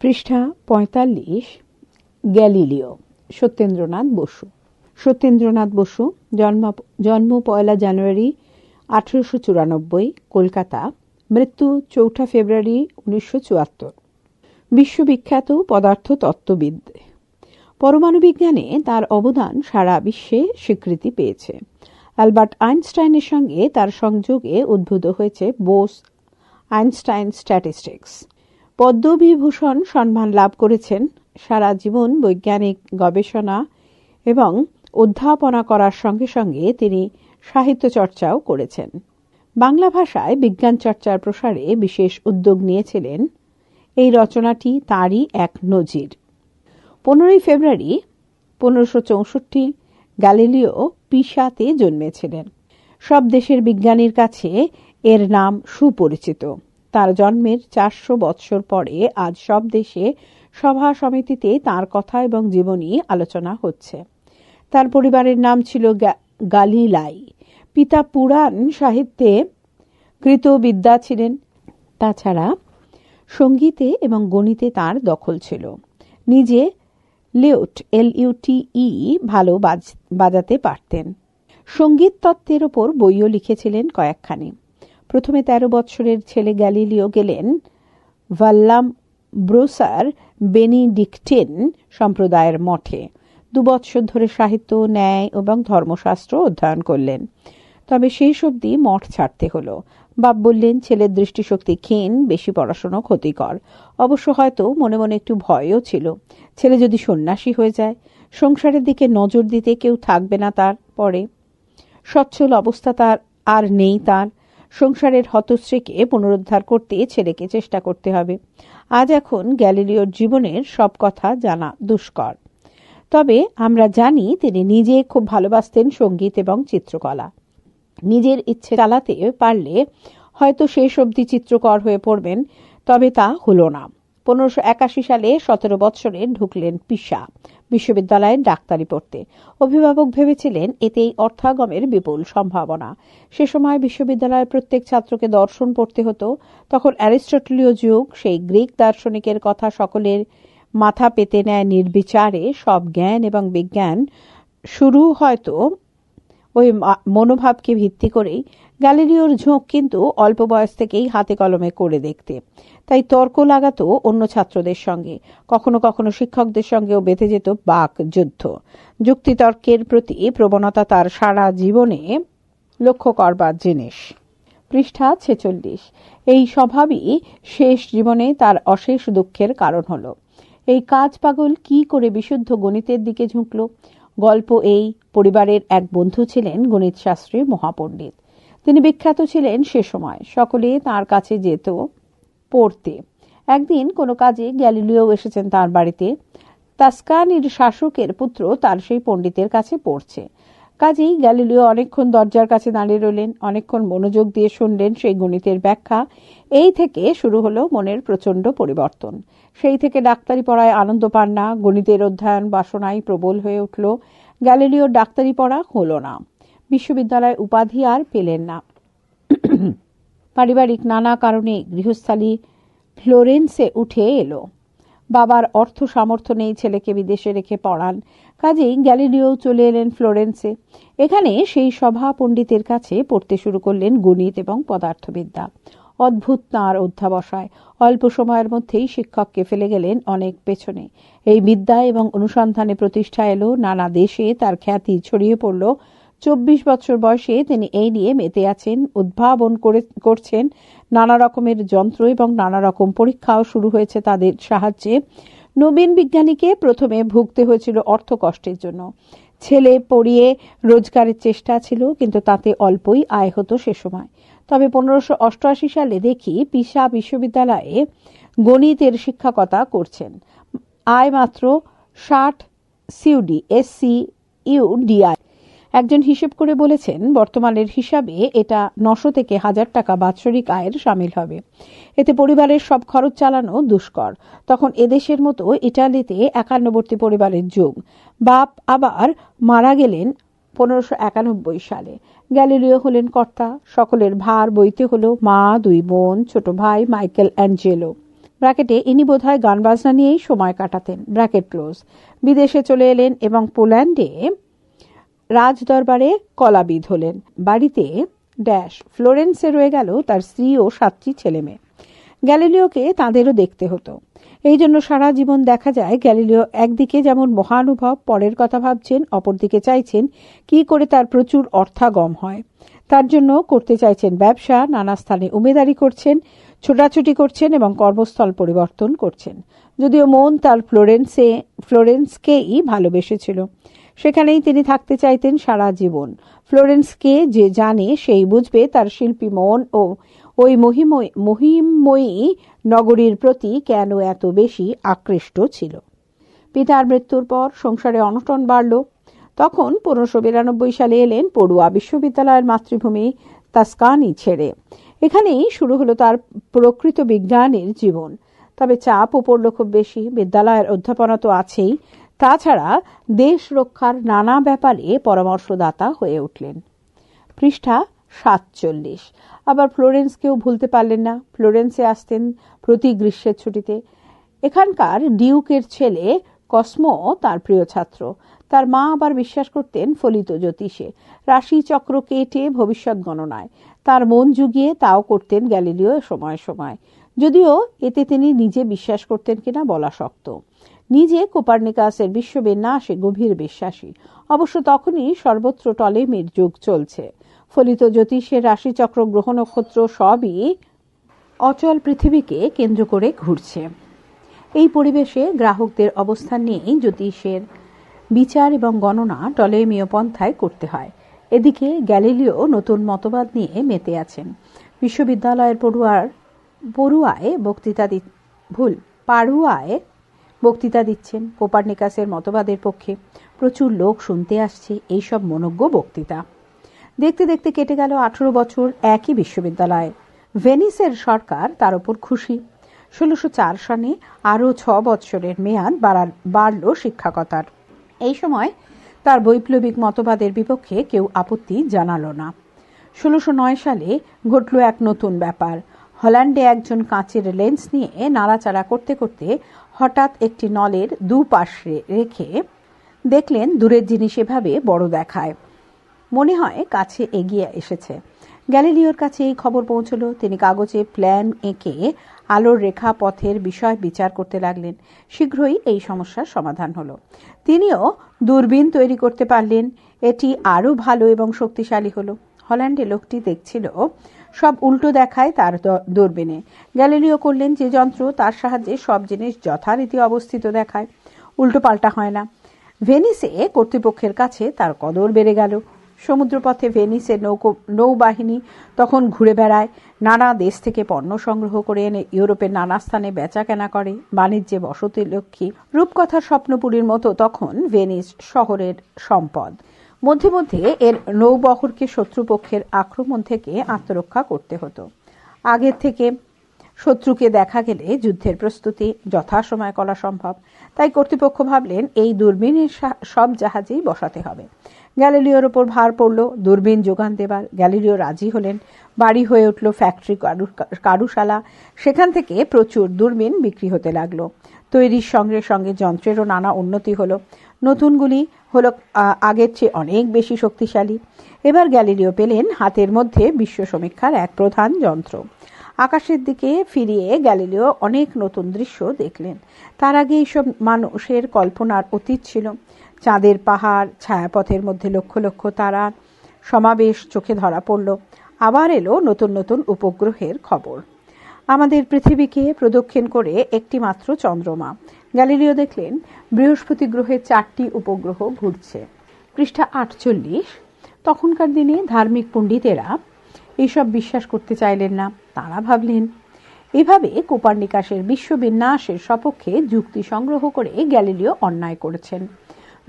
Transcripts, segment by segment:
পৃষ্ঠা পঁয়তাল্লিশ, গ্যালিলিও, সত্যেন্দ্রনাথ বসু। সত্যেন্দ্রনাথ বসু, জন্ম জন্ম পয়লা জানুয়ারি আঠেরোশো চুরানব্বই, কলকাতা। মৃত্যু চৌঠা ফেব্রুয়ারি উনিশশো চুয়াত্তর। বিশ্ববিখ্যাত পদার্থ তত্ত্ববিদ পরমাণু বিজ্ঞানে তার অবদান সারা বিশ্বে স্বীকৃতি পেয়েছে। অ্যালবার্ট আইনস্টাইনের সঙ্গে তার সংযোগে উদ্ভূত হয়েছে বোস আইনস্টাইন স্ট্যাটিস্টিক্স। পদ্মবিভূষণ সম্মান লাভ করেছেন। সারা জীবন বৈজ্ঞানিক গবেষণা এবং অধ্যাপনা করার সঙ্গে সঙ্গে তিনি সাহিত্য চর্চাও করেছেন। বাংলা ভাষায় বিজ্ঞান চর্চার প্রসারে বিশেষ উদ্যোগ নিয়েছিলেন। এই রচনাটি তারই এক নজির। পনেরোই ফেব্রুয়ারি পনেরোশো চৌষট্টি গ্যালিলিও পিসাতে জন্মেছিলেন। সব দেশের বিজ্ঞানীর কাছে এর নাম সুপরিচিত। তার জন্মের চারশো বৎসর পরে আজ সব দেশে সভা সমিতিতে তার কথা এবং জীবনী আলোচনা হচ্ছে। তার পরিবারের নাম ছিল গালিলাই। পিতা পুরাণ সাহিত্যে কৃতবিদ্যা ছিলেন। তাছাড়া সঙ্গীতে এবং গণিতে তার দখল ছিল। নিজে লেউট এল ইউটিই ভালো বাজাতে পারতেন। সংগীত তত্ত্বের ওপর বইও লিখেছিলেন কয়েকখানি। প্রথমে ১৩ বৎসরের ছেলে গ্যালিলিও গেলেন। ভাল্লাম ব্রোসার বেনিডিকটেন সম্প্রদায়ের মঠে। দু বৎসর ধরে সাহিত্য, ন্যায় এবং ধর্মশাস্ত্র অধ্যয়ন করলেন। তবে শেষ অবধি মঠ ছাড়তে হলো। বাপ বললেন, ছেলের দৃষ্টিশক্তি ক্ষীণ, বেশি পড়াশোনা ক্ষতিকর। অবশ্য হয়তো মনে মনে একটু ভয়ও ছিল। ছেলে যদি সন্ন্যাসী হয়ে যায়, সংসারের দিকে নজর দিতে কেউ থাকবে না তার পরে। সচ্ছল অবস্থা তার আর নেই তার। সংসারের হতশ্রীকে পুনরুদ্ধার করতে ছেলেকে চেষ্টা করতে হবে। আজ এখন গ্যালিলিওর জীবনের সব কথা জানা দুষ্কর। তবে আমরা জানি তিনি নিজে খুব ভালোবাসতেন সংগীত এবং চিত্রকলা। নিজের ইচ্ছে চালাতে পারলে হয়তো শেষ অবধি চিত্রকর হয়ে পড়বেন, তবে তা হলো না। পনেরোশো একাশি সালে সতেরো বৎসরে ঢুকলেন পিসা বিশ্ববিদ্যালয়ে ডাক্তারি পড়তে। অভিভাবক ভেবেছিলেন এতেই অর্থাগমের বিপুল সম্ভাবনা। সে সময় বিশ্ববিদ্যালয়ের প্রত্যেক ছাত্রকে দর্শন পড়তে হতো। তখন অ্যারিস্টটলীয় যুগ, সেই গ্রিক দার্শনিকের কথা সকলের মাথা পেতে নেয় নির্বিচারে। সব জ্ঞান এবং বিজ্ঞান শুরু হয়তো ওই মনোভাবকে ভিত্তি করেই গ্যালিলিওর ঝোঁক কিন্তু অল্প বয়স থেকেই হাতে কলমে করে দেখতে। তাই তর্ক লাগাতো অন্য ছাত্রদের সঙ্গে। কখনো কখনো শিক্ষকদের সঙ্গেও বেঁধে যেত বাক যুদ্ধ। যুক্তিতর্কের প্রতি প্রবণতা তার সারা জীবনে লক্ষ্য করবার জিনিস। পৃষ্ঠা ছেচল্লিশ। এই স্বভাবই শেষ জীবনে তার অশেষ দুঃখের কারণ হলো। এই কাজ পাগল কি করে বিশুদ্ধ গণিতের দিকে ঝুঁকল? গল্প এই, পরিবারের এক বন্ধু ছিলেন গণিত শাস্ত্রী মহাপণ্ডিত। তিনি বিখ্যাত ছিলেন সে সময়। সকলে তার কাছে যেত পড়তে। একদিন কোনো কাজে গ্যালিলিও এসেছেন তার বাড়িতে। তাস্কানির শাসকের পুত্র তার সেই পণ্ডিতের কাছে পড়ছে। কাজেই গ্যালিলিও অনেকক্ষণ দরজার কাছে দাঁড়িয়ে রইলেন, অনেকক্ষণ মনোযোগ দিয়ে শুনলেন সেই গণিতের ব্যাখ্যা। এই থেকে শুরু হলো মনের প্রচণ্ড পরিবর্তন। সেই থেকে ডাক্তারি পড়ায় আনন্দ পান না, গণিতের অধ্যয়ন বাসনায় প্রবল হয়ে উঠল, গ্যালিলিওর ডাক্তারি পড়া হলো না। বিশ্ববিদ্যালয় উপাধি আর পেলেন না। পারিবারিক নানা কারণে গৃহস্থালী ফ্লোরেন্সে উঠে এলো। বাবার অর্থ সামর্থ্য নেই ছেলেকে বিদেশে রেখে পড়ান। কাজেই গ্যালিলিও চলে এলেন ফ্লোরেন্সে। এখানে সেই সভা পণ্ডিতের কাছে পড়তে শুরু করলেন গণিত এবং পদার্থবিদ্যা। অদ্ভুত তাঁর অধ্যাবসায়। অল্প সময়ের মধ্যেই শিক্ষককে ফেলে গেলেন অনেক পেছনে। এই বিদ্যা এবং অনুসন্ধানে প্রতিষ্ঠা এলো, নানা দেশে তার খ্যাতি ছড়িয়ে পড়ল। চব্বিশ বছর বয়সে তিনি এই নিয়ে মেতে আছেন, উদ্ভাবন করছেন। নানা রকমের যন্ত্র এবং নানা রকম পরীক্ষাও শুরু হয়েছে তাদের সাহায্যে। নবীন বিজ্ঞানীকে প্রথমে ভুগতে হয়েছিল অর্থ কষ্টের জন্য। ছেলে পড়িয়ে রোজগারের চেষ্টা ছিল, কিন্তু তাতে অল্পই আয় হতো সে সময়। তবে পনেরোশো অষ্টআশি সালে দেখি পিসা বিশ্ববিদ্যালয়ে গণিতের শিক্ষকতা করছেন। আয় মাত্র ষাট সিউডি, এসসি ইউ ডিআই একজন হিসেব করে বলেছেন, বর্তমানের হিসাবে এটা নশো থেকে হাজার টাকা বাৎসরিক আয়ের সামিল হবে। এতে পরিবারের সব খরচ চালানো দুষ্কর। তখন এদেশের মতো ইটালিতে একান্নবর্তী পরিবারের যুগ। বাপ আবার মারা গেলেন পনেরোশো একানব্বই সালে। গ্যালিলিও হলেন কর্তা, সকলের ভার বইতে হলো মা, দুই বোন, ছোট ভাই, মাইকেল অ্যাঞ্জেলো। ব্র্যাকেটে ইনি বোধহয় গান বাজনা নিয়েই সময় কাটাতেন। Bracket close. বিদেশে চলে এলেন এবং পোল্যান্ডে রাজদরবারে কলাবিদ হলেন। বাড়িতে ড্যাশ ফ্লোরেন্সে রয়ে গেল তার স্ত্রী ও সাতটি ছেলে মেয়ে গ্যালিলিওকে তাঁদেরও দেখতে হতো। এই জন্য সারা জীবন দেখা যায় গ্যালিলিও একদিকে যেমন মহানুভব, পরের কথা ভাবছেন, অপরদিকে চাইছেন কি করে তার প্রচুর অর্থাগম হয়। তার জন্য করতে চাইছেন ব্যবসা, নানা স্থানে উমেদারি করছেন, ছোটাছুটি করছেন এবং কর্মস্থল পরিবর্তন করছেন। যদিও মন তার ফ্লোরেন্সে, ফ্লোরেন্সকেই ভালোবেসেছিল। সেখানেই তিনি থাকতে চাইতেন সারা জীবন। ফ্লোরেন্সকে যে জানে সেই বুঝবে তার শিল্পী মন ও ওই মহিময় নগরীর প্রতি কেন এত বেশি আকৃষ্ট ছিল? পিতার মৃত্যুর পর সংসারে অনটন বাড়ল। তখন পনেরোশো বিরানব্বই সালে এলেন পড়ুয়া বিশ্ববিদ্যালয়ের মাতৃভূমি তাস্কানি ছেড়ে। এখানেই শুরু হলো তার প্রকৃত বিজ্ঞানের জীবন। তবে চাপ পড়ল খুব বেশি, বিদ্যালয়ের অধ্যাপনা তো আছেই। তাছাড়া দেশ রক্ষার নানা ব্যাপারে পরামর্শদাতা হয়ে উঠলেন। পৃষ্ঠা সাতচল্লিশ। আবার ফ্লোরেন্সকেও ভুলতে পারলেন না। ফ্লোরেন্সে আসতেন প্রতি গ্রীষ্মের ছুটিতে। এখানকার ডিউকের ছেলে কসমো তার প্রিয় ছাত্র। তার মা আবার বিশ্বাস করতেন ফলিত জ্যোতিষে। রাশি চক্র কেটে ভবিষ্যৎ গণনায়। তার মন জুগিয়ে তাও করতেন গ্যালিলিও সময় সময়। যদিও এতে তিনি নিজে বিশ্বাস করতেন কিনা বলা শক্ত। নিজে কোপার্নিকাসের বিশ্ববিন্যাসে গভীর বিশ্বাসী। অবশ্য তখনই সর্বত্র টলেমির যুগ চলছে। ফলিত জ্যোতিষের রাশিচক্র গ্রহ নক্ষত্র সবই অচল পৃথিবীকে কেন্দ্র করে ঘুরছে। এই পরিবেশে গ্রাহকদের অবস্থান নিয়েই জ্যোতিষের বিচার এবং গণনা টলেমীয় পন্থায় করতে হয়। এদিকে গ্যালিলিও নতুন মতবাদ নিয়ে মেতে আছেন। বিশ্ববিদ্যালয়ের পড়ুয়ার পড়ুয়ায় বক্তৃতা দি ভুল, পাড়ুয়ায় বক্তৃতা দিচ্ছেন কোপার্নিকাসের মতবাদের পক্ষে। প্রচুর লোক শুনতে আসছে এইসব মনজ্ঞ বক্তৃতা। দেখতে দেখতে কেটে গেল আঠেরো বছর একই বিশ্ববিদ্যালয়ে। ভেনিসের সরকার তার উপর খুশি। ষোলোশো চার সনে আরও ছ বৎসরের মেয়াদ বাড়ল শিক্ষাকতার। এই সময় তার বৈপ্লবিক মতবাদের বিপক্ষে কেউ আপত্তি জানালো না। ষোলোশো নয় সালে ঘটল এক নতুন ব্যাপার। হল্যান্ডে একজন কাঁচের লেন্স নিয়ে নাড়াচাড়া করতে করতে হঠাৎ একটি নলের দুপাশে রেখে দেখলেন দূরের জিনিস এভাবে বড় দেখায়। মনে হয় কাছে এগিয়ে এসেছে। গ্যালিলিওর কাছে এই খবর পৌঁছলো। তিনি কাগজে প্ল্যান এঁকে আলোর রেখা পথের বিষয় বিচার করতে লাগলেন। শীঘ্রই এই সমস্যার সমাধান হলো। তিনিও দূরবীন তৈরি করতে পারলেন। এটি আরও ভালো এবং শক্তিশালী হলো। হল্যান্ডে লোকটি দেখছিল, সব উল্টো দেখায় তার দূরবীনে। গ্যালিলিও করলেন যে যন্ত্র, তার সাহায্যে সব জিনিস যথারীতি অবস্থিত দেখায়। উল্টো পাল্টা হয় না। ভেনিসে কর্তৃপক্ষের কাছে তার কদর বেড়ে গেল। সমুদ্রপথে ভেনিসের নৌকো, নৌবাহিনী তখন ঘুরে বেড়ায়। নানা দেশ থেকে পণ্য সংগ্রহ করে এনে ইউরোপের নানা স্থানে বেচা কেনা করে। বাণিজ্যে বসতি লক্ষ্মী রূপকথার স্বপ্নপুরীর মতো তখন ভেনিস শহরের সম্পদ। মধ্যে মধ্যে এর নৌবহরকে শত্রুপক্ষের আক্রমণ থেকে আত্মরক্ষা করতে হতো। আগের থেকে শত্রুকে দেখা গেলে যুদ্ধের প্রস্তুতি যথাসময় করা সম্ভব। তাই কর্তৃপক্ষ ভাবলেন, এই দূরবীনের সব জাহাজেই বসাতে হবে। গ্যালিলিওর ওপর ভার পড়ল, দূরবীন যোগান দেবার। গ্যালিলিও রাজি হলেন, বাড়ি হয়ে উঠল ফ্যাক্টরি কারুশালা। সেখান থেকে প্রচুর দূরবীন বিক্রি হতে লাগল। তৈরির সঙ্গে সঙ্গে যন্ত্রেরও নানা উন্নতি হলো। নতুনগুলি হলো আগের চেয়ে অনেক বেশি শক্তিশালী। এবার গ্যালিলিও পেলেন হাতের মধ্যে বিশ্ব সমীক্ষার এক প্রধান যন্ত্র। আকাশের দিকে ফিরিয়ে গ্যালিলিও অনেক নতুন দৃশ্য দেখলেন। তার আগে এইসব মানুষের কল্পনার অতীত ছিল। চাঁদের পাহাড়, ছায়াপথের মধ্যে লক্ষ লক্ষ তারা সমাবেশ চোখে ধরা পড়ল। আবার এলো নতুন নতুন উপগ্রহের খবর। আমাদের পৃথিবীকে প্রদক্ষিণ করে একটি মাত্র চন্দ্রমা। গ্যালিলিও দেখলেন, বৃহস্পতি গ্রহে চারটি উপগ্রহ ঘুরছে। পৃষ্ঠা আটচল্লিশ। তখনকার দিনে ধার্মিক পণ্ডিতেরা এইসব বিশ্বাস করতে চাইলেন না। তারা ভাবলেন, এভাবে কোপার্নিকাসের বিশ্ববিন্যাসের সপক্ষে যুক্তি সংগ্রহ করে গ্যালিলিও অন্যায় করেছেন।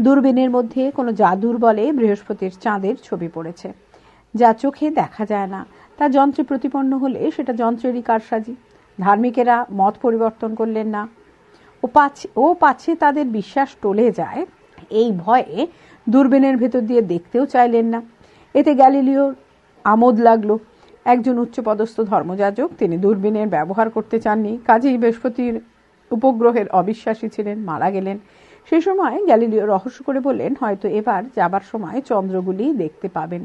দূরবীনের মধ্যে কোনো জাদুর বলে বৃহস্পতির চাঁদের ছবি পড়েছে। যা চোখে দেখা যায় না। তা যন্ত্রে প্রতিপন্ন হলে সেটা যন্ত্রেরই কারসাজি। ধার্মিকেরা মত পরিবর্তন করলেন না। ও পাচ্ছে ও পাচ্ছে তাদের বিশ্বাস টলে যায়। এই ভয়ে দূরবীনের ভেতর দিয়ে দেখতেও চাইলেন না। এতে গ্যালিলিওর আমোদ লাগল। একজন উচ্চপদস্থ ধর্মযাজক তিনি দূরবীনের ব্যবহার করতে চাননি। কাজেই বৃহস্পতির উপগ্রহের অবিশ্বাসী ছিলেন, মারা গেলেন। সে সময় গ্যালিলিও রহস্য করে বললেন, হয়তো এবার যাবার সময় চন্দ্রগুলি দেখতে পাবেন।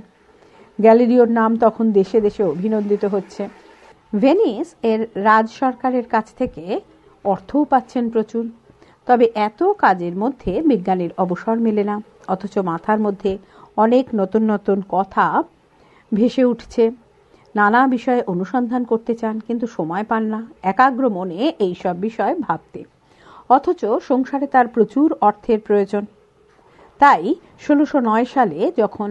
গ্যালিলিওর নাম তখন দেশে দেশে অভিনন্দিত হচ্ছে। ভেনিস এর রাজ সরকারের কাছ থেকে অর্থও পাচ্ছেন প্রচুর। তবে এত কাজের মধ্যে বিজ্ঞানীর অবসর মেলে না, অথচ মাথার মধ্যে অনেক নতুন নতুন কথা ভেসে উঠছে। নানা বিষয়ে অনুসন্ধান করতে চান, কিন্তু সময় পান না, একাগ্র মনে এই সব বিষয় ভাবতে। অথচ সংসারে তার প্রচুর অর্থের প্রয়োজন। তাই ষোলোশো নয় সালে যখন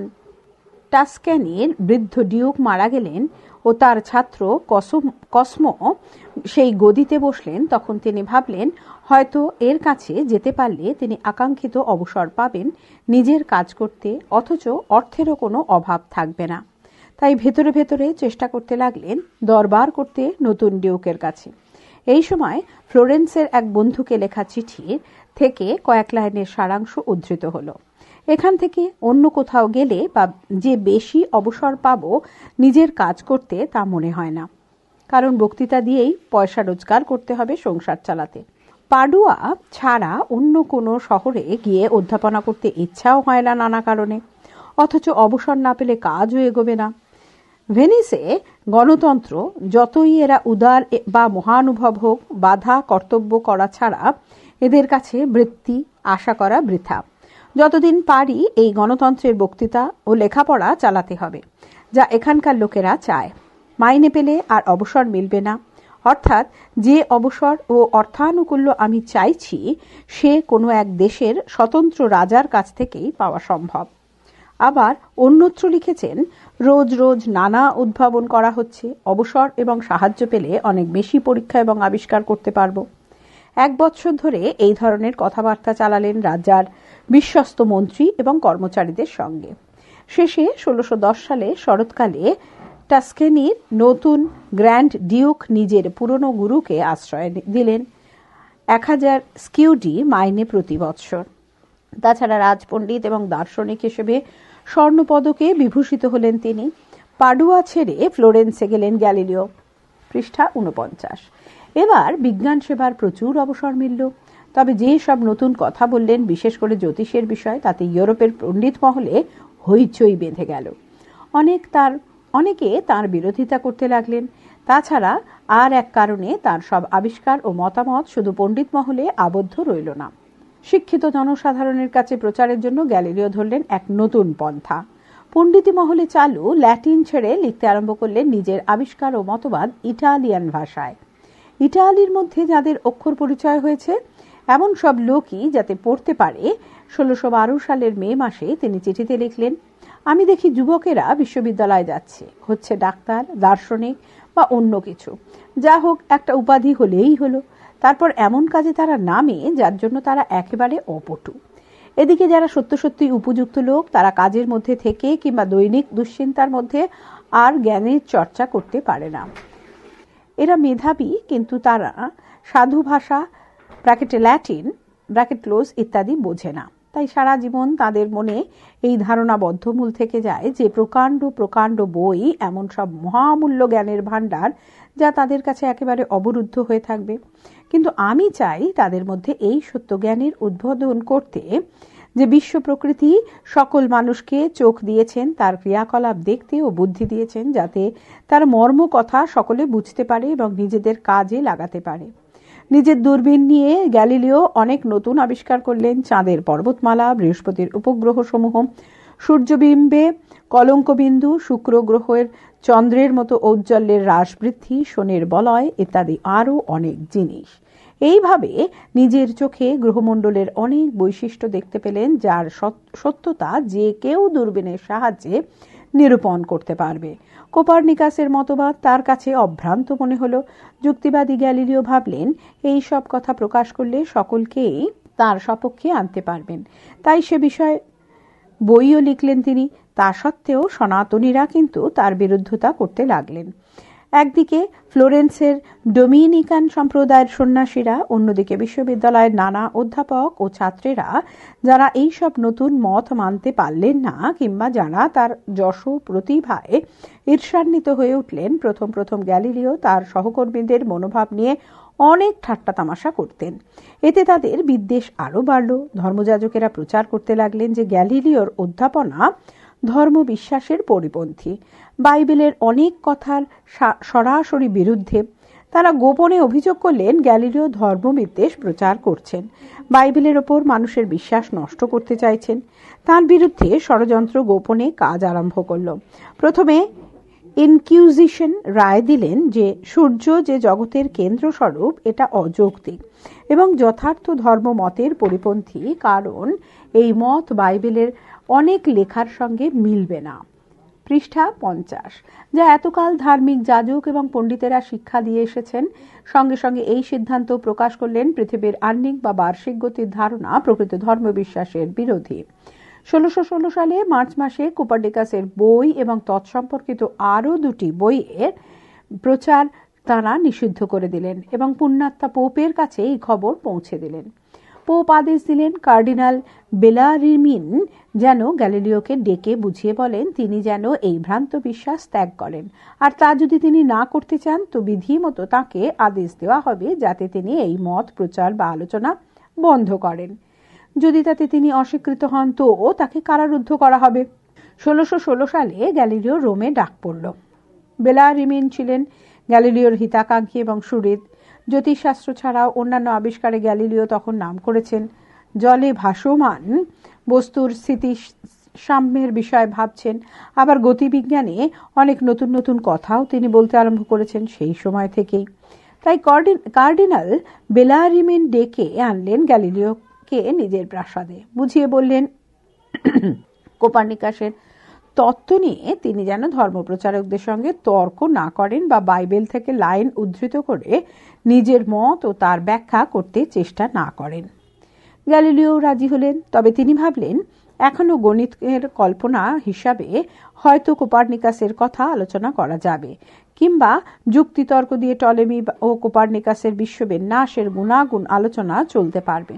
টাস্ক্যানির বৃদ্ধ ডিউক মারা গেলেন ও তার ছাত্র কসমো সেই গদিতে বসলেন, তখন তিনি ভাবলেন, হয়তো এর কাছে যেতে পারলে তিনি আকাঙ্ক্ষিত অবসর পাবেন, নিজের কাজ করতে, অথচ অর্থেরও কোনো অভাব থাকবে না। তাই ভেতরে ভেতরে চেষ্টা করতে লাগলেন দরবার করতে নতুন ডিউকের কাছে। এই সময় ফ্লোরেন্সের এক বন্ধুকে লেখা চিঠির থেকে কয়েক লাইনের সারাংশ উদ্ধৃত হলো। এখান থেকে অন্য কোথাও গেলে বা যে বেশি অবসর পাব নিজের কাজ করতে তা মনে হয় না। কারণ বক্তৃতা দিয়েই পয়সা রোজগার করতে হবে সংসার চালাতে। পাডুয়া ছাড়া অন্য কোনো শহরে গিয়ে অধ্যাপনা করতে ইচ্ছাও হয় না নানা কারণে। অথচ অবসর না পেলে কাজও এগোবে না। ভেনিসে গণতন্ত্র যতই এরা উদার বা মহানুভব হোক, বাধা কর্তব্য করা ছাড়া এদের কাছে বৃত্তি, আশা করা বৃথা। যতদিন পারি এই গণতন্ত্রের বক্তৃতা ও লেখাপড়া চালাতে হবে, যা এখানকার লোকেরা চায়। মাইনে পেলে আর অবসর মিলবে না। অর্থাৎ যে অবসর ও অর্থানুকূল্য আমি চাইছি, সে কোনো এক দেশের স্বতন্ত্র রাজার কাছ থেকেই পাওয়া সম্ভব। আবার অন্যত্র লিখেছেন রোজ রোজ নানা উদ্ভাবন করা হচ্ছে, অবসর এবং সাহায্য পেলে অনেক বেশি পরীক্ষা এবং আবিষ্কার করতে পারব। এক বছর ধরে এই ধরনের কথাবার্তা চালালেন রাজার বিশ্বস্ত মন্ত্রী এবং কর্মচারীদের সঙ্গে। শেষে ষোলোশো সালে শরৎকালে টাস্কেনির নতুন গ্র্যান্ড ডিউক নিজের পুরনো গুরুকে আশ্রয় দিলেন। এক হাজার স্কিউডি মাইনে প্রতি বৎসর তাছাড়া রাজপণ্ডিত এবং দার্শনিক হিসেবে স্বর্ণপদকে বিভূষিত হলেন তিনি। পাডুয়া ছেড়ে ফ্লোরেন্সে গেলেন গ্যালিলিও। পৃষ্ঠা উনপঞ্চাশ এবার বিজ্ঞান সেবার প্রচুর অবসর মিলল। তবে যে সব নতুন কথা বললেন, বিশেষ করে জ্যোতিষের বিষয়, তাতে ইউরোপের পণ্ডিত মহলে হইচই বেঁধে গেল। অনেক তার, অনেকে তার বিরোধিতা করতে লাগলেন। তাছাড়া আর এক কারণে তার সব আবিষ্কার ও মতামত শুধু পণ্ডিত মহলে আবদ্ধ রইল না। শিক্ষিত জনসাধারণের কাছে প্রচারের জন্য গ্যালিলিও ধরলেন এক নতুন পন্থা। পণ্ডিতি মহলে চালু ল্যাটিন ছেড়ে লিখতে আরম্ভ করলেন নিজের আবিষ্কার ও মতবাদ ইটালিয়ান ভাষায়। ইটালির মধ্যে যাদের অক্ষর পরিচয় হয়েছে, এমন সব লোকই যাতে পড়তে পারে, ষোলোশো বারো সালের মে মাসে তিনি চিঠিতে লিখলেন, আমি দেখি যুবকেরা বিশ্ববিদ্যালয়ে যাচ্ছে। হচ্ছে ডাক্তার, দার্শনিক বা অন্য কিছু। যা হোক, একটা উপাধি হলেই হলো। তারপর এমন কাজে তারা নামে যার জন্য তারা একেবারে অপটু। এদিকে যারা সত্য সত্যি উপযুক্ত লোক, তারা কাজের মধ্যে থেকে কিংবা দৈনিক দুশ্চিন্তার মধ্যে আর জ্ঞানের চর্চা করতে পারে না। এরা মেধাবী, কিন্তু তারা সাধু ভাষা, ব্র্যাকেটে ল্যাটিন, ব্র্যাকেট ক্লোজ ইত্যাদি বোঝে না। তাই সারা জীবন তাদের মনে এই ধারণা বদ্ধমূল থেকে যায় যে প্রকাণ্ড প্রকাণ্ড বই এমন সব মহামূল্য জ্ঞানের ভাণ্ডার যা তাদের কাছে একেবারে অবরুদ্ধ হয়ে থাকবে। কিন্তু আমি চাই তাদের মধ্যে এই সত্য জ্ঞানের উদ্বোধন করতে যে বিশ্ব প্রকৃতি সকল মানুষকে চোখ দিয়েছেন, তার ক্রিয়াকলাপ দেখতে ও বুদ্ধি দিয়েছেন যাতে তার মর্ম কথা সকলে বুঝতে পারে এবং নিজেদের কাজে লাগাতে পারে। নিজের দূরবীন নিয়ে গ্যালিলিও অনেক নতুন আবিষ্কার করলেন, চাঁদের পর্বতমালা, বৃহস্পতির উপগ্রহ সমূহ সূর্যবিম্বে কলঙ্কবিন্দু শুক্র গ্রহের চন্দ্রের মতো ঔজ্জ্বল্যের হ্রাস বৃদ্ধি শোনের বলয় ইত্যাদি আরও অনেক জিনিস। এইভাবে নিজের চোখে গ্রহমণ্ডলের অনেক বৈশিষ্ট্য দেখতে পেলেন, যার সত্যতা যে কেউ দূরবীনের সাহায্যে নিরূপণ করতে পারবে। কোপারনিকাসের মতবাদ তার কাছে অভ্রান্ত মনে হলো। যুক্তিবাদী গ্যালিলিও ভাবলেন, এই সব কথা প্রকাশ করলে সকলকেই তার সপক্ষে আনতে পারবেন। তাই সে বিষয়ে বইও লিখলেন তিনি। তা সত্ত্বেও সনাতনীরা কিন্তু তার বিরুদ্ধতা করতে লাগলেন। একদিকে ফ্লোরেন্সের ডোমিনিকান সম্প্রদায়ের সন্ন্যাসীরা, অন্যদিকে বিশ্ববিদ্যালয়ের নানা অধ্যাপক ও ছাত্রেরা, যারা এই সব নতুন মত মানতে পারলেন না, কিংবা যারা তার যশ প্রতিভায় ঈর্ষান্বিত হয়ে উঠলেন, প্রথম প্রথম গ্যালিলিও তার সহকর্মীদের মনোভাব নিয়ে অনেক ঠাট্টা তামাশা করতেন। এতে তাদের বিদ্বেষ আরও বাড়ল। ধর্মযাজকেরা প্রচার করতে লাগলেন যে গ্যালিলিওর অধ্যাপনা ধর্ম বিশ্বাসের পরিপন্থী। বাইবেলের অনেক কথার সরাসরি বিরুদ্ধে তারা গোপনে অভিযোগ করলেন গ্যালিলিও ধর্মবিদ্বেষ প্রচার করছেন। বাইবেলের ওপর মানুষের বিশ্বাস নষ্ট করতে চাইছেন। তার বিরুদ্ধে ষড়যন্ত্র গোপনে কাজ আরম্ভ করল। প্রথমে ইনকিউজিশন রায় দিলেন যে সূর্য যে জগতের কেন্দ্রস্বরূপ, এটা অযৌক্তিক এবং যথার্থ ধর্ম মতের পরিপন্থী, কারণ এই মত বাইবেলের অনেক লেখার সঙ্গে মিলবে না। পৃষ্ঠা পঞ্চাশ। যা এতকাল ধার্মিক যাজক এবং পণ্ডিতেরা শিক্ষা দিয়ে এসেছেন, সঙ্গে সঙ্গে এই সিদ্ধান্ত প্রকাশ করলেন পৃথিবীর আর্নিক বা বার্ষিক গতির ধারণা প্রকৃত ধর্মবিশ্বাসের বিরোধী। ষোলোশো ষোলো সালে মার্চ মাসে কুপারডিকাসের বই এবং তৎসম্পর্কিত আরও দুটি বইয়ের প্রচার তারা নিষিদ্ধ করে দিলেন এবং পুণ্যাত্মা পোপের কাছে এই খবর পৌঁছে দিলেন। পোপ আদেশ দিলেন, কার্ডিনাল বেলারিমিন যেন গ্যালিলিওকে ডেকে বুঝিয়ে বলেন, তিনি যেন এই ভ্রান্ত বিশ্বাস ত্যাগ করেন। আর তা যদি তিনি না করতে চান, তো বিধি মতো তাকে আদেশ দেওয়া হবে যাতে তিনি এই মত প্রচার বা আলোচনা বন্ধ করেন। যদি তাতে তিনি অস্বীকৃত হন, তো তাকে কারারুদ্ধ করা হবে। ষোলোশো ষোলো সালে গ্যালিলিও রোমে ডাক পড়ল। বেলারিমিন ছিলেন গ্যালিলিওর হিতাকাঙ্ক্ষী এবং সুরিদ জ্যোতিষশাস্ত্র ছাড়াও অন্যান্য আবিষ্কারে গ্যালিলিও তখন নাম করেছেন। জলে ভাসমান বস্তুর স্থিতি সাম্যের বিষয়ে ভাবছেন। আবার গতিবিজ্ঞানে অনেক নতুন নতুন কথাও তিনি বলতে আরম্ভ করেছেন সেই সময় থেকেই। তাই কার্ডিনাল বেলারিমিন ডেকে আনলেন গ্যালিলিওকে নিজের প্রাসাদে? বুঝিয়ে বললেন কোপার্নিকাসের তত্ত্ব নিয়ে তিনি যেন ধর্মপ্রচারকদের সঙ্গে তর্ক না করেন বা বাইবেল থেকে লাইন উদ্ধৃত করে নিজের মত ও তার ব্যাখ্যা করতে চেষ্টা না করেন। গ্যালিলিও রাজি হলেন, তবে তিনি ভাবলেন এখনও গণিতের কল্পনা হিসাবে হয়তো কোপার্নিকাসের কথা আলোচনা করা যাবে, কিংবা যুক্তিতর্ক দিয়ে টলেমি ও কোপার্নিকাসের বিশ্ববিন্যাসের গুণাগুণ আলোচনা চলতে পারবে।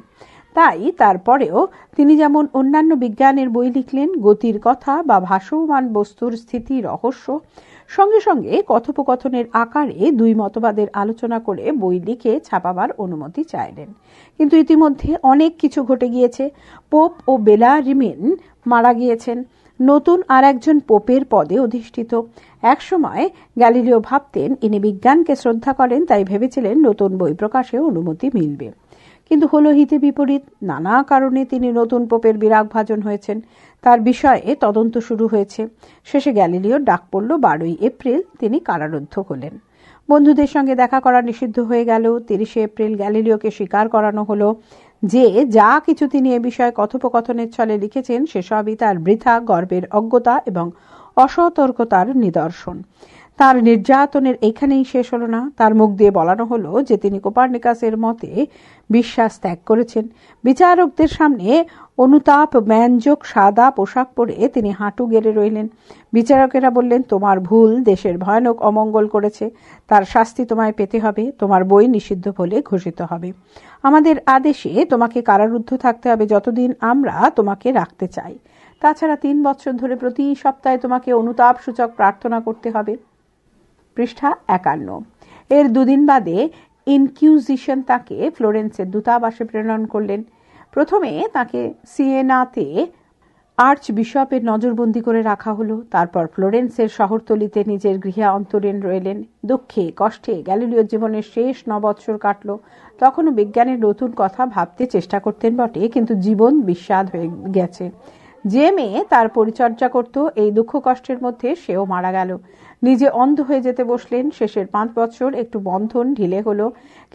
তাই তারপরেও তিনি যেমন অন্যান্য বিজ্ঞানের বই লিখলেন, গতির কথা বা ভাসমান বস্তুর স্থিতি, রহস্য, সঙ্গে সঙ্গে কথোপকথনের আকারে দুই মতবাদের আলোচনা করে বই লিখে ছাপাবার অনুমতি চাইলেন। কিন্তু ইতিমধ্যে অনেক কিছু ঘটে গিয়েছে। পোপ ও বেলা রিমিন মারা গিয়েছেন। নতুন আর একজন পোপের পদে অধিষ্ঠিত। একসময় গ্যালিলিও ভাবতেন, ইনি বিজ্ঞানকে শ্রদ্ধা করেন, তাই ভেবেছিলেন নতুন বই প্রকাশে অনুমতি মিলবে। কিন্তু হলো হিতে বিপরীত। নানা কারণে তিনি নতুন পোপের বিরাগ ভাজন হয়েছেন। তার বিষয়ে তদন্ত শুরু হয়েছে। শেষে গ্যালিলিওর ডাক পড়ল, বারোই এপ্রিল তিনি কারারুদ্ধ হলেন। বন্ধুদের সঙ্গে দেখা করা নিষিদ্ধ হয়ে গেল। তিরিশে এপ্রিল গ্যালিলিওকে স্বীকার করানো হলো যে, যা কিছু তিনি এ বিষয়ে কথোপকথনের ছলে লিখেছেন, সেসবই তার বৃথা গর্বের অজ্ঞতা এবং অসতর্কতার নিদর্শন। তার নির্যাতনের এখানেই শেষ হলো না। তার মুখ দিয়ে বলানো হলো যে তিনি কোপার্নিকাসের মতে বিশ্বাস ত্যাগ করেছেন। বিচারকদের সামনে অনুতাপ, ব্যঞ্জক, সাদা পোশাক পরে তিনি হাঁটু গেড়ে রইলেন। বিচারকেরা বললেন, তোমার ভুল দেশের ভয়ানক অমঙ্গল করেছে। তার শাস্তি তোমায় পেতে হবে। তোমার বই নিষিদ্ধ বলে ঘোষিত হবে। আমাদের আদেশে তোমাকে কারারুদ্ধ থাকতে হবে যতদিন আমরা তোমাকে রাখতে চাই। তাছাড়া তিন বছর ধরে প্রতি সপ্তাহে তোমাকে অনুতাপ সূচক প্রার্থনা করতে হবে। পৃষ্ঠা একান্ন। এর দুদিন বাদে ইনকিউজিশন তাকে ফ্লোরেন্সের দূতাবাসে প্রেরণ করলেন। প্রথমে তাকে সিয়েনাতে আর্চ বিশপের নজরবন্দি করে রাখা হলো। তারপর ফ্লোরেন্সের শহরতলিতে নিজের গৃহে অন্তরীণ রইলেন। দুঃখে, কষ্টে গ্যালিলিও জীবনের শেষ নবৎসর কাটল। তখনও বিজ্ঞানের নতুন কথা ভাবতে চেষ্টা করতেন বটে, কিন্তু জীবন বিস্বাদ হয়ে গেছে। যে মেয়ে তার পরিচর্যা করত, এই দুঃখ কষ্টের মধ্যে সেও মারা গেল। নিজে অন্ধ হয়ে যেতে বসলেন, শেষের পাঁচ বছর একটু বন্ধন ঢিলে হলো।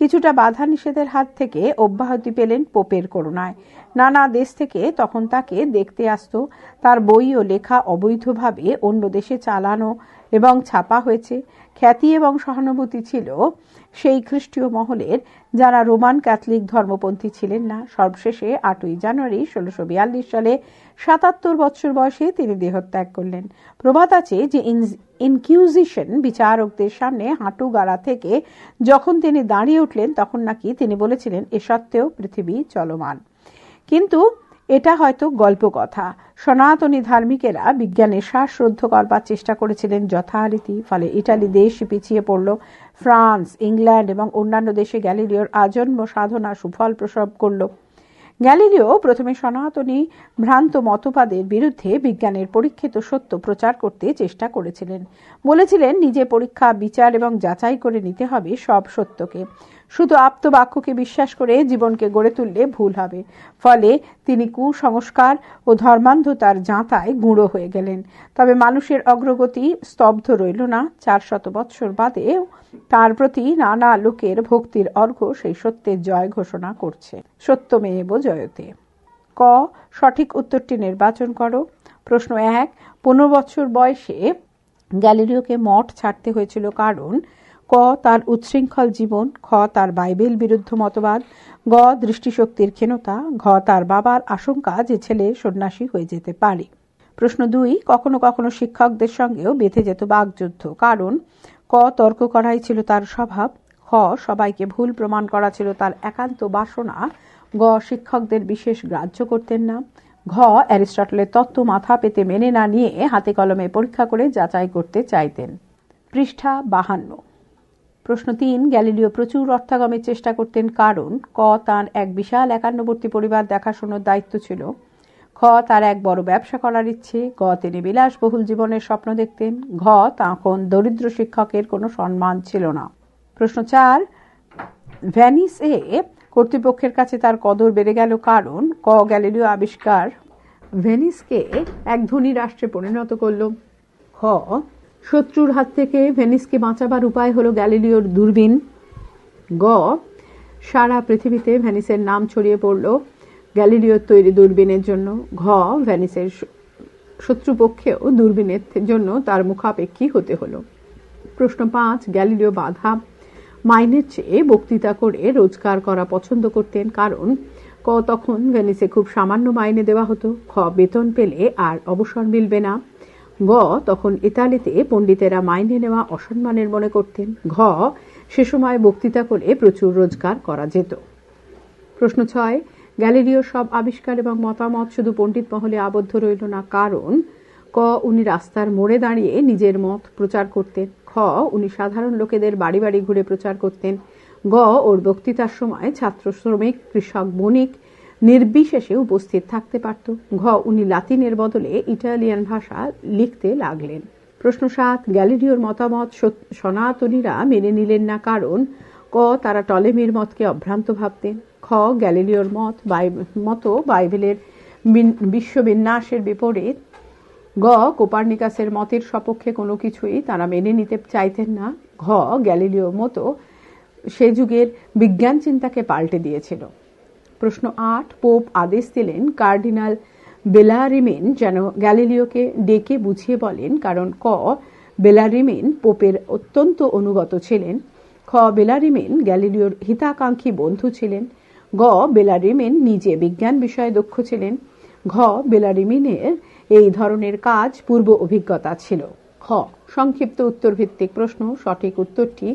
কিছুটা বাধা নিষেধের হাত থেকে অব্যাহতি পেলেন পোপের করুণায়। নানা দেশ থেকে তখন তাকে দেখতে আসত। তার বই ও লেখা অবৈধভাবে অন্য দেশে চালানো এবং ছাপা হয়েছে। খ্যাতি এবং সহানুভূতি ছিল সেই খ্রিস্টীয় মহলের যারা রোমান ক্যাথলিক ধর্মপন্থী ছিলেন না। সর্বশেষে আটই জানুয়ারি ষোলোশো বিয়াল্লিশ সালে সাতাত্তর বছর বয়সে তিনি দেহত্যাগ করলেন। প্রবাদ আছে যে ইনকিউজিশন বিচারকদের সামনে হাঁটু গাড়া থেকে যখন তিনি দাঁড়িয়ে উঠলেন, তখন নাকি তিনি বলেছিলেন, এ সত্ত্বেও পৃথিবী চলমান। কিন্তু এটা হয়তো গল্প কথা। সনাতনী ধার্মিকেরা বিজ্ঞানের শ্বাসরুদ্ধ করবার চেষ্টা করেছিলেন যথারীতি, ফলে ইটালি দেশ পিছিয়ে পড়ল, ফ্রান্স, ইংল্যান্ড এবং অন্যান্য দেশে গ্যালিলিওর আজন্ম সাধনা সুফল প্রসব করল। গ্যালিলিও প্রথমে সনাতনী ভ্রান্ত মতবাদের বিরুদ্ধে বিজ্ঞানের পরীক্ষিত সত্য প্রচার করতে চেষ্টা করেছিলেন। বলেছিলেন, নিজে পরীক্ষা, বিচার এবং যাচাই করে নিতে হবে সব সত্যকে। শুধু আপ্তবাক্যকে বিশ্বাস করে জীবনকে গড়ে তুললে ভুল হবে। ফলে তিনি কুসংস্কার ও ধর্মান্ধতার জাঁতায় গুঁড়ো হয়ে গেলেন। তবে মানুষের অগ্রগতি স্তব্ধ রইল না। চার শত বৎসর বাদে তার প্রতি নানা লোকের ভক্তির অর্ঘ্য সেই সত্যের জয় ঘোষণা করছে। সত্যমেব জয়তে। ক, সঠিক উত্তরটি নির্বাচন করো। প্রশ্ন এক, পনেরো বছর বয়সে গ্যালিরিওকে মঠ ছাড়তে হয়েছিল কারণ ক, তার উচ্ছৃঙ্খল জীবন, খ, তার বাইবেল বিরুদ্ধ মতবাদ, গ, দৃষ্টিশক্তির ক্ষীণতা, ঘ, তার বাবার আশঙ্কা যে ছেলে সন্ন্যাসী হয়ে যেতে পারে। প্রশ্ন দুই, কখনো কখনো শিক্ষকদের সঙ্গেও বেঁধে যেত বাগযুদ্ধ কারণ ক, তর্ক করাই ছিল তার স্বভাব, খ, সবাইকে ভুল প্রমাণ করা ছিল তার একান্ত বাসনা, গ, শিক্ষকদের বিশেষ গ্রাহ্য করতেন না, ঘ, অ্যারিস্টটলের তত্ত্ব মাথা পেতে মেনে না নিয়ে হাতে কলমে পরীক্ষা করে যাচাই করতে চাইতেন। পৃষ্ঠা বাহান্ন। প্রশ্ন তিন, গ্যালিলিও প্রচুর অর্থাগমের চেষ্টা করতেন, কারণ ক তার এক বিশাল একান্নবর্তী পরিবার দেখাশোনার দায়িত্ব ছিল। খ তার এক বড় ব্যবসা করার ইচ্ছে। গ তিনি বিলাসবহুল জীবনের স্বপ্ন দেখতেন। ঘ তখন দরিদ্র শিক্ষকের কোনো সম্মান ছিল না। প্রশ্ন চার, ভ্যানিস এ কর্তৃপক্ষের কাছে তার কদর বেড়ে গেল কারণ ক গ্যালিলিও আবিষ্কার ভেনিসকে এক ধনী রাষ্ট্রে পরিণত করল। খ শত্রুর হাত থেকে ভেনিসকে বাঁচাবার উপায় হলো গ্যালিলিওর দূরবীন। গ, সারা পৃথিবীতে ভেনিসের নাম ছড়িয়ে পড়ল গ্যালিলিওর তৈরি দূরবীনের জন্য। ঘ, ভেনিসের শত্রুপক্ষেও দূরবীনের জন্য তার মুখাপেক্ষী হতে হলো। প্রশ্ন পাঁচ, গ্যালিলিও বাধা মাইনের চেয়ে বক্তৃতা করে রোজগার করা পছন্দ করতেন, কারণ ক তখন ভেনিসে খুব সামান্য মাইনে দেওয়া হতো। খ, বেতন পেলে আর অবসর মিলবে না। গ, তখন ইতালিতে পণ্ডিতেরা মাইনে নেওয়া অসম্মানের মনে করতেন। ঘ, সে সময় বক্তৃতা করে প্রচুর রোজগার করা যেত। প্রশ্ন ছয় গ্যালেরিও সব আবিষ্কার এবং মতামত শুধু পণ্ডিত মহলে আবদ্ধ রইল না, কারণ ক, উনি রাস্তার মোড়ে দাঁড়িয়ে নিজের মত প্রচার করতেন। খ, উনি সাধারণ লোকেদের বাড়ি বাড়ি ঘুরে প্রচার করতেন। গ, ওর বক্তৃতার সময় ছাত্র শ্রমিক কৃষক, বণিক নির্বিশেষে উপস্থিত থাকতে পারত। ঘ, উনি লাতিনের বদলে ইটালিয়ান ভাষা লিখতে লাগলেন। প্রশ্ন সাত গ্যালিডিওর মতামত সনাতনীরা মেনে নিলেন না কারণ ক, তারা টলেমির মতকে অভ্রান্ত ভাবতেন। খ, গ্যালিলিওর মত মতো বাইবেলের বিশ্ববিন্যাসের বিপরীত। গ, কোপার্নিকাসের মতের সপক্ষে কোনো কিছুই তারা মেনে নিতে চাইতেন না। ঘ, গ্যালিলিওর মতো সে যুগের বিজ্ঞান চিন্তাকে পাল্টে দিয়েছিল। প্রশ্ন আট, পোপ আদেশ দিলেন কার্ডিনাল বেলারিমেন যেন গ্যালিলিওকে ডেকে বুঝিয়ে বলেন, কারণ ক, বেলারিমেন পোপের অত্যন্ত অনুগত ছিলেন, খ, বেলারিমেন গ্যালিলিওর হিতাকাঙ্ক্ষী বন্ধু ছিলেন, গ, বেলারিমেন নিজে বিজ্ঞান বিষয়ে দক্ষ ছিলেন, ঘ, বেলারিমিনের এই ধরনের কাজ পূর্ব অভিজ্ঞতা ছিল। খ, সংক্ষিপ্ত উত্তর ভিত্তিক প্রশ্ন, সঠিক উত্তরটি,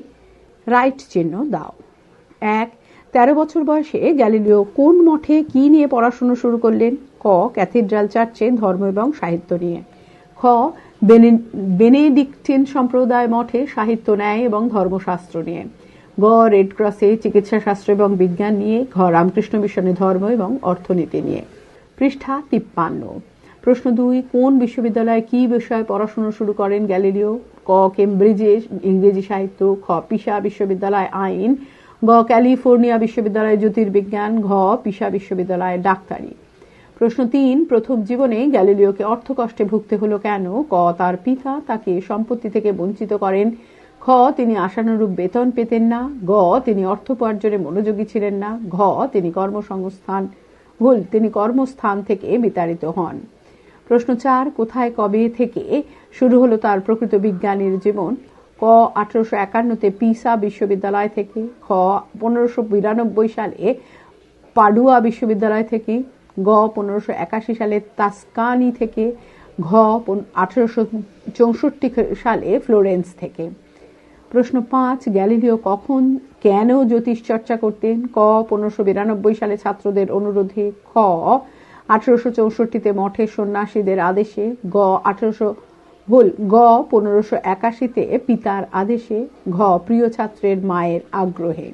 রাইট চিহ্ন দাও। এক তেরো বছর বয়সে গ্যালিলিও কোন মঠে কি নিয়ে পড়াশুনো শুরু করলেন? ক, ক্যাথিড্রাল চার্চে ধর্ম এবং সাহিত্য নিয়ে। খ বেনেডিকটিন সম্প্রদায় মঠে সাহিত্য, ন্যায় এবং ধর্মশাস্ত্র নিয়ে। গ, রেড ক্রসে চিকিৎসা শাস্ত্র এবং বিজ্ঞান নিয়ে। ঘ, রামকৃষ্ণ মিশনে ধর্ম এবং অর্থনীতি নিয়ে। পৃষ্ঠা তিপ্পান্ন। প্রশ্ন দুই, কোন বিশ্ববিদ্যালয়ে কি বিষয়ে পড়াশুনো শুরু করেন গ্যালিলিও? ক, কেমব্রিজে ইংরেজি সাহিত্য, খ, পিসা বিশ্ববিদ্যালয় আইন গ, ক্যালিফোর্নিয়া বিশ্ববিদ্যালয় জ্যোতির্বিজ্ঞান, ঘ, পিসা বিশ্ববিদ্যালয় ডাক্তারি। প্রশ্ন তিন, প্রথম জীবনে গ্যালিলিওকে অর্থকষ্টে ভুগতে হলো কেন? ক, তার পিতা তাকে সম্পত্তি থেকে বঞ্চিত করেন। খ, তিনি আশানুরূপ বেতন পেতেন না। গ, তিনি অর্থ উপার্জনে মনোযোগী ছিলেন না। ঘ, তিনি কর্মসংস্থান, ভুল, তিনি কর্মস্থান থেকে বিতাড়িত হন। প্রশ্ন চার, কোথায়, কবে থেকে শুরু হলো তার প্রকৃত বিজ্ঞানীর জীবন? ক আঠারোশো একান্নতে পিসা বিশ্ববিদ্যালয় থেকে, খ পনেরোশো বিরানব্বই সালে পাডুয়া বিশ্ববিদ্যালয় থেকে, গ পনেরোশো একাশি সালে তাস্কানি থেকে, ঘ আঠারোশো চৌষট্টি সালে ফ্লোরেন্স থেকে। প্রশ্ন পাঁচ, গ্যালিলিও কখন, কেন জ্যোতিষ চর্চা করতেন? ক পনেরোশো বিরানব্বই সালে ছাত্রদের অনুরোধে, খ আঠারোশো চৌষট্টিতে মঠের সন্ন্যাসীদের আদেশে, গ আঠারোশো ভুল। গ পনেরোশো একাশিতে পিতার আদেশে ঘ প্রিয় ছাত্রের মায়ের আগ্রহে।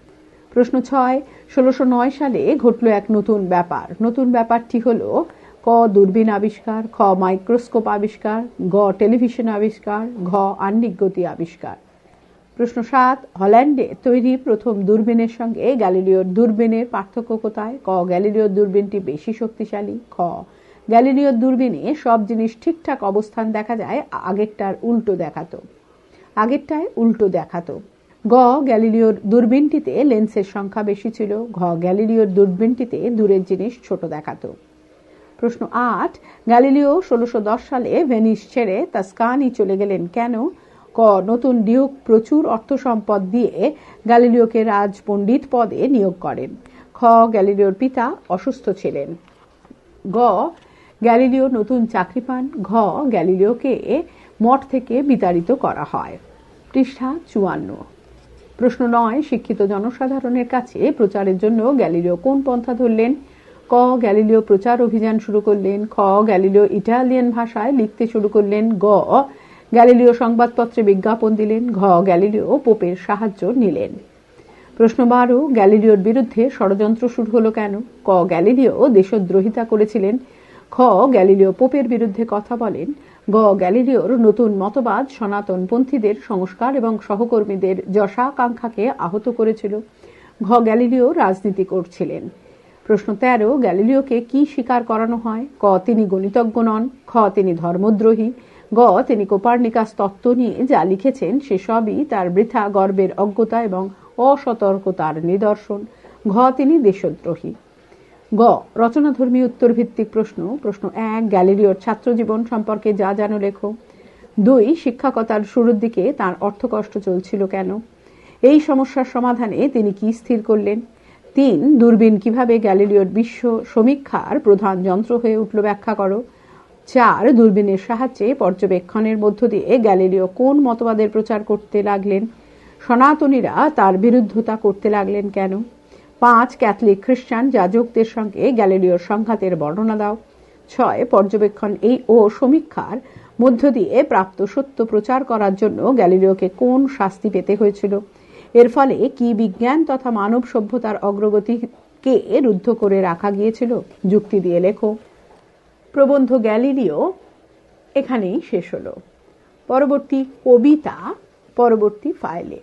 প্রশ্ন ছয়, ষোলোশো নয় সালে ঘটল এক নতুন ব্যাপার। নতুন ব্যাপারটি হল, ক দূরবীন আবিষ্কার, খ মাইক্রোস্কোপ আবিষ্কার গ টেলিভিশন আবিষ্কার, ঘ আন্নিক গতি আবিষ্কার। প্রশ্ন সাত, হল্যান্ডে তৈরি প্রথম দূরবীনের সঙ্গে গ্যালিলিওর দূরবীনের পার্থক্য কোথায়? ক গ্যালিলিওর দূরবীনটি বেশি শক্তিশালী, খ গ্যালিলিওর দূরবীনে সব জিনিস ঠিকঠাক অবস্থান দেখা যায়, আগেরটার উল্টো দেখাতো। আগেরটায় উল্টো দেখাতো। গ গ্যালিলিওর দূরবীনটিতে লেন্সের সংখ্যা বেশি ছিল। ঘ গ্যালিলিওর দূরবীনটিতে দূরের জিনিস ছোট দেখাতো। প্রশ্ন আট, গ্যালিলিও ষোলোশো সালে ভেনিস ছেড়ে তাস্কানি চলে গেলেন কেন? ক, নতুন ডিউক প্রচুর অর্থ সম্পদ দিয়ে গ্যালিলিওকে রাজ পণ্ডিত পদে নিয়োগ করেন। খ, গ্যালিলিওর পিতা অসুস্থ ছিলেন। গ গ্যালিলিও নতুন চাকরি পান। ঘ, গ্যালিলিওকে মঠ থেকে বিতাড়িত করা হয়। পৃষ্ঠা চুয়ান্ন। প্রশ্ন নয়, শিক্ষিত জনসাধারণের কাছে প্রচারের জন্য গ্যালিলিও কোন পন্থা ধরলেন? ক, গ্যালিলিও প্রচার অভিযান শুরু করলেন। খ, গ্যালিলিও ইটালিয়ান ভাষায় লিখতে শুরু করলেন। গ, গ্যালিলিও সংবাদপত্রে বিজ্ঞাপন দিলেন। ঘ, গ্যালিলিও পোপের সাহায্য নিলেন। প্রশ্ন বারো, গ্যালিলিওর বিরুদ্ধে ষড়যন্ত্র শুরু হলো কেন? ক, গ্যালিলিও দেশদ্রোহিতা করেছিলেন। খ, গ্যালিলিও পোপের বিরুদ্ধে কথা বলেন। গ, গ্যালিলিওর নতুন মতবাদ সনাতনপন্থীদের সংস্কার এবং সহকর্মীদের যশাকাঙ্ক্ষাকে আহত করেছিল। ঘ, গ্যালিলিও রাজনীতি করছিলেন। প্রশ্ন তেরো, গ্যালিলিওকে কি স্বীকার করানো হয়? ক, তিনি গণিতজ্ঞ নন। খ, তিনি ধর্মদ্রোহী। গ, তিনি কোপার্নিকাস তত্ত্ব নিয়ে যা লিখেছেন সেসবই তার বৃথা গর্বের অজ্ঞতা এবং অসতর্কতার নিদর্শন। ঘ, তিনি দেশদ্রোহী। গ, রচনাধর্মী উত্তর ভিত্তিক প্রশ্ন প্রশ্ন এক, গ্যালিলিওর ছাত্রজীবন সম্পর্কে যা জানো লেখো। দুই, শিক্ষকতার শুরুর দিকে তার অর্থকষ্ট চলছিল কেন? এই সমস্যার সমাধানে তিনি কি স্থির করলেন? তিন, দূরবীন কীভাবে গ্যালিলিওর বিশ্ব সমীক্ষার প্রধান যন্ত্র হয়ে উঠল ব্যাখ্যা করো। চার, দূরবীনের সাহায্যে পর্যবেক্ষণের মধ্য দিয়ে গ্যালিলিও কোন মতবাদের প্রচার করতে লাগলেন? সনাতনীরা তার বিরুদ্ধতা করতে লাগলেন কেন? পাঁচ ক্যাথলিক খ্রিস্টান যাজকদের সঙ্গে গ্যালিলিওর সংঘাতের বর্ণনা দাও। ছয়, পর্যবেক্ষণ এই ও সমীক্ষার মধ্য দিয়ে প্রাপ্ত সত্য প্রচার করার জন্য গ্যালিলিওকে কোন শাস্তি পেতে হয়েছিল? এর ফলে কি বিজ্ঞান তথা মানব সভ্যতার অগ্রগতিকে রুদ্ধ করে রাখা গিয়েছিল? যুক্তি দিয়ে লেখো। প্রবন্ধ গ্যালিলিও এখানেই শেষ হলো। পরবর্তী কবিতা, পরবর্তী ফাইলে।